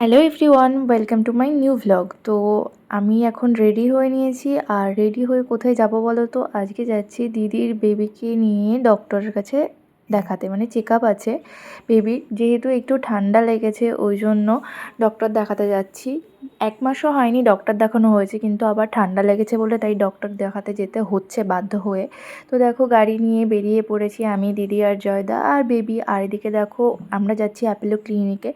Hello everyone welcome to my new vlog তো আমি এখন রেডি হয়ে নিয়েছি। আর রেডি হয়ে কোথায় যাব বলো তো আজকে যাচ্ছি দিদির বেবিকে নিয়ে ডক্টরের কাছে দেখাতে। মানে চেক আপ আছে। বেবির যেহেতু একটু ঠান্ডা লেগেছে, ওই জন্য ডক্টর দেখাতে যাচ্ছি। এক মাসও হয়নি ডক্টর দেখানো হয়েছে, কিন্তু আবার ঠান্ডা লেগেছে বলে তাই ডক্টর দেখাতে যেতে হচ্ছে বাধ্য হয়ে। তো দেখো গাড়ি নিয়ে বেরিয়ে পড়েছি আমি, দিদি আর জয়দা আর বেবি আর এদিকে দেখো আমরা যাচ্ছি অ্যাপেলো ক্লিনিকে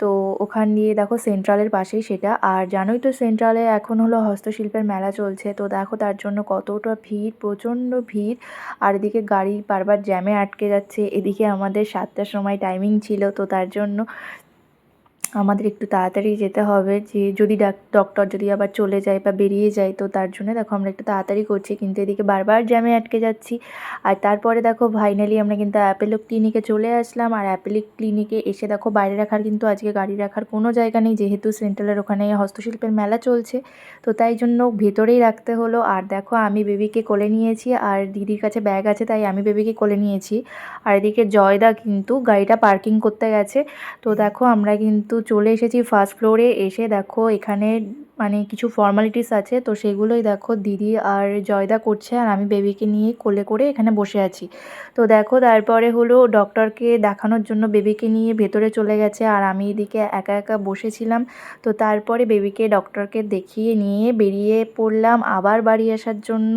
তো ওখান দিয়ে দেখো সেন্ট্রালের পাশেই সেটা। আর জানোই তো সেন্ট্রালে এখন হলো হস্তশিল্পের মেলা চলছে। তো দেখো তার জন্য কতটা ভিড়, প্রচণ্ড ভিড়। আর এদিকে গাড়ি বারবার জ্যামে আটকে যাচ্ছে। এদিকে আমাদের সাতটার সময় টাইমিং ছিল, তো তার জন্য আমাদের একটু তাড়াতাড়ি যেতে হবে যে যদি ডক্টর যদি আবার চলে যায় বা বেরিয়ে যায়, তো তার জন্য দেখো আমরা একটু তাড়াতাড়ি করছি। কিন্তু এদিকে বারবার জ্যামে আটকে যাচ্ছি। আর তারপরে দেখো ফাইনালি আমরা কিন্তু অ্যাপেলো ক্লিনিকে চলে আসলাম। আর অ্যাপেলো ক্লিনিকে এসে দেখো বাইরে রাখার কিন্তু আজকে গাড়ি রাখার কোনো জায়গা নেই। যেহেতু সেন্ট্রালের ওখানে হস্তশিল্পের মেলা চলছে, তো তাই জন্য ভেতরেই রাখতে হলো। আর দেখো আমি বেবিকে কোলে নিয়েছি। আর দিদির কাছে ব্যাগ আছে, তাই আমি বেবিকে কোলে নিয়েছি। আর এদিকে জয়দা কিন্তু গাড়িটা পার্কিং করতে গেছে। তো দেখো আমরা কিন্তু চলে এসেছি ফার্স্ট ফ্লোরে এসে দেখো এখানে মানে কিছু ফর্মালিটিস আছে, তো সেগুলোই দেখো দিদি আর জয়দা করছে আর আমি বেবিকে নিয়ে কোলে করে এখানে বসে আছি। তো দেখো তারপরে হলো ডক্টরকে দেখানোর জন্য বেবিকে নিয়ে ভেতরে চলে গেছে আর আমি এদিকে একা একা বসেছিলাম। তো তারপরে বেবিকে ডক্টরকে দেখিয়ে নিয়ে বেরিয়ে পড়লাম আবার বাড়ি আসার জন্য।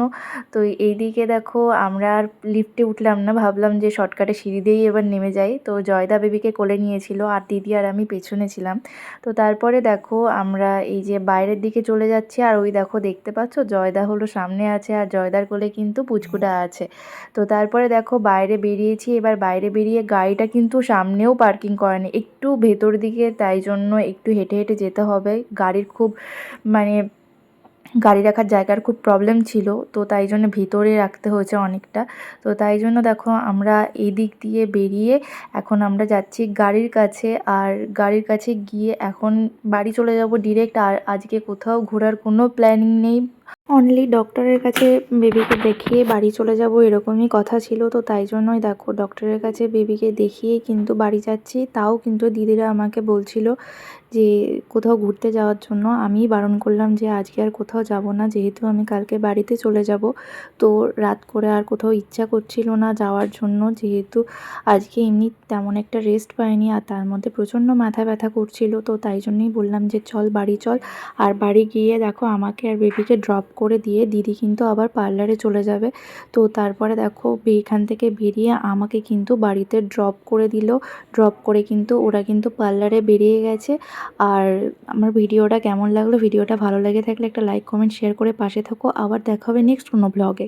তো এইদিকে দেখো আমরা আর লিফটে উঠলাম না, ভাবলাম যে শর্টকাটে সিঁড়ি দিয়েই এবার নেমে যাই। তো জয়দা বেবিকে কোলে নিয়েছিল আর দিদি আর আমি পেছনে ছিলাম। তো তারপরে দেখো আমরা এই যে বাইরে বাইরের দিকে চলে যাচ্ছি। আর ওই দেখো দেখতে পাচ্ছ, জয়দা হলো সামনে আছে আর জয়দার কোলে কিন্তু পুচকুটা আছে। তো তারপরে দেখো বাইরে বেরিয়েছি, এবার বাইরে বেরিয়ে গাড়িটা কিন্তু সামনেও পার্কিং করেনি। একটু ভেতর দিকে, তাই জন্য একটু হেঁটে হেঁটে যেতে হবে। গাড়ির খুব মানে গাড়ি রাখার জায়গার খুব প্রবলেম ছিল, তো তাই জন্য ভিতরে রাখতে হয়েছে অনেকটা। তো তাই জন্য দেখো আমরা এই দিক দিয়ে বেরিয়ে এখন আমরা যাচ্ছি গাড়ির কাছে, আর গাড়ির কাছে গিয়ে এখন বাড়ি চলে যাব ডিরেক্ট আর আজকে কোথাও ঘোরার কোনো প্ল্যানিং নেই। অনলি ডক্টরের কাছে বেবিকে দেখিয়ে বাড়ি চলে যাব এরকমই কথা ছিল, তো তাই জন্যই দেখো ডক্টরের কাছে বেবিকে দেখিয়ে কিন্তু বাড়ি যাচ্ছি। তাও কিন্তু দিদিরা আমাকে বলছিল যে কোথাও ঘুরতে যাওয়ার জন্য। আমি বারণ করলাম যে আজকে আর কোথাও যাব না, যেহেতু আমি কালকে বাড়িতে চলে যাব। তো রাত করে আর কোথাও ইচ্ছা করছিল না যাওয়ার জন্য, যেহেতু আজকে এমনি তেমন একটা রেস্ট পাইনি আর তার মধ্যে প্রচণ্ড মাথা ব্যথা করছিল, তো তাই জন্যই বললাম যে চল বাড়ি চল। আর বাড়ি গিয়ে দেখো আমাকে আর বেবিকে ড্রপ করে দিয়ে দিদি কিন্তু আবার পার্লারে চলে যাবে। তো তারপরে দেখো এখান থেকে বেরিয়ে আমাকে কিন্তু বাড়িতে ড্রপ করে দিল। ড্রপ করে কিন্তু ওরা কিন্তু পার্লারে বেরিয়ে গেছে। আর আমার ভিডিওটা কেমন লাগল, ভিডিওটা ভালো লেগে থাকলে একটা লাইক কমেন্ট শেয়ার করে পাশে থাকো। আবার দেখা হবে নেক্সট কোনো ব্লগে